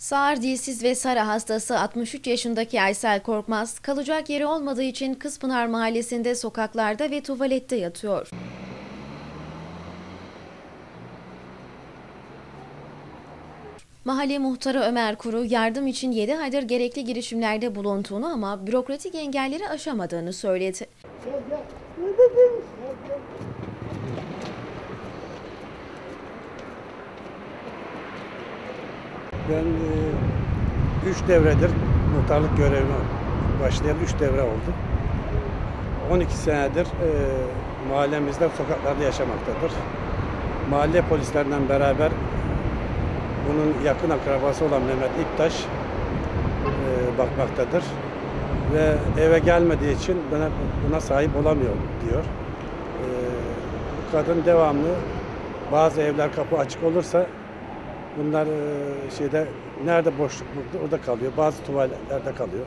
Sağır dilsiz ve Sara hastası 63 yaşındaki Aysel Korkmaz, kalacak yeri olmadığı için Kızpınar mahallesinde sokaklarda ve tuvalette yatıyor. Mahalle muhtarı Ömer Kuru yardım için 7 aydır gerekli girişimlerde bulunduğunu ama bürokratik engelleri aşamadığını söyledi. Ben 3 devredir muhtarlık görevine başlayalı 3 devre oldu. 12 senedir e, mahallemizde sokaklarda yaşamaktadır. Mahalle polislerinden beraber bunun yakın akrabası olan Mehmet İptaş e, bakmaktadır. Ve eve gelmediği için bana, buna sahip olamıyorum diyor. E, kadın devamlı bazı evler kapı açık olursa Bunlar e, şeyde nerede boşluk buldu orada kalıyor. Bazı tuvaletlerde kalıyor.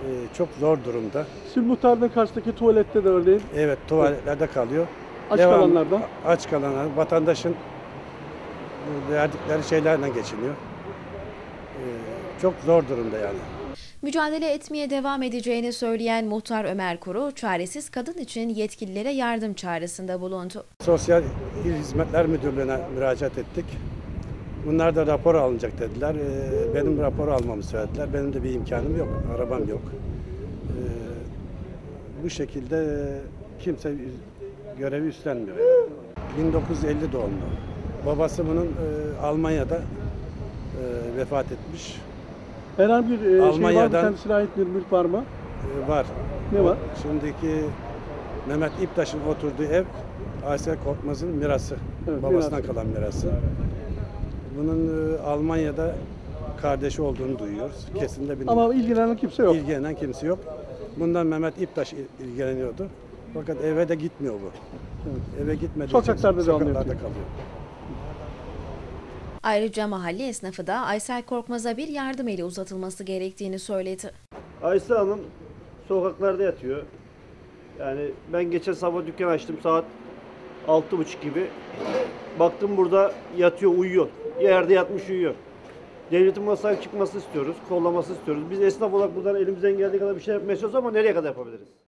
E, çok zor durumda. Şimdi muhtarlığın karşısındaki tuvalette de örneğin Evet tuvaletlerde kalıyor. Aç Devamlı- kalanlardan? Aç kalanlar. Vatandaşın bu verdikleri şeylerle geçiniyor. E, çok zor durumda yani. Mücadele etmeye devam edeceğini söyleyen muhtar Ömer Kuru, çaresiz kadın için yetkililere yardım çağrısında bulundu. Sosyal İl Hizmetler Müdürlüğü'ne müracaat ettik. Bunlar da rapor alınacak dediler. Ee, Benim rapor almamı söylediler. Benim de bir imkanım yok, arabam yok. Ee, Bu şekilde kimse görevi üstlenmiyor. yani. 1950 doğumlu. Babası bunun e, Almanya'da e, vefat etmiş. herhangi bir e, şey var mı? Almanya'dan- Kendisine ait bir mülk var mı? E, Var. Ne var? Şimdiki Mehmet İptaş'ın oturduğu ev Aysel Korkmaz'ın mirası. Evet, Babasından mirası. kalan mirası. Bunun e, Almanya'da kardeşi olduğunu duyuyoruz. Kesin de bilmiyorum. Ama ilgilenen kimse yok. İlgilenen kimse yok. Bundan Mehmet İptaş il- ilgileniyordu. Fakat eve de gitmiyor bu. Eve gitmediği Sokaklarda için sokaklarda kalıyor. Ayrıca mahalle esnafı da Aysel Korkmaz'a bir yardım eli uzatılması gerektiğini söyledi. Aysel Hanım sokaklarda yatıyor. Yani ben geçen sabah dükkan açtım saat altı buçuk gibi. Baktım burada yatıyor, uyuyor. Yerde yatmış uyuyor. Devletin sahip çıkması istiyoruz, kollaması istiyoruz. Biz esnaf olarak buradan elimizden geldiği kadar bir şey yapmaya çalışıyoruz ama nereye kadar yapabiliriz?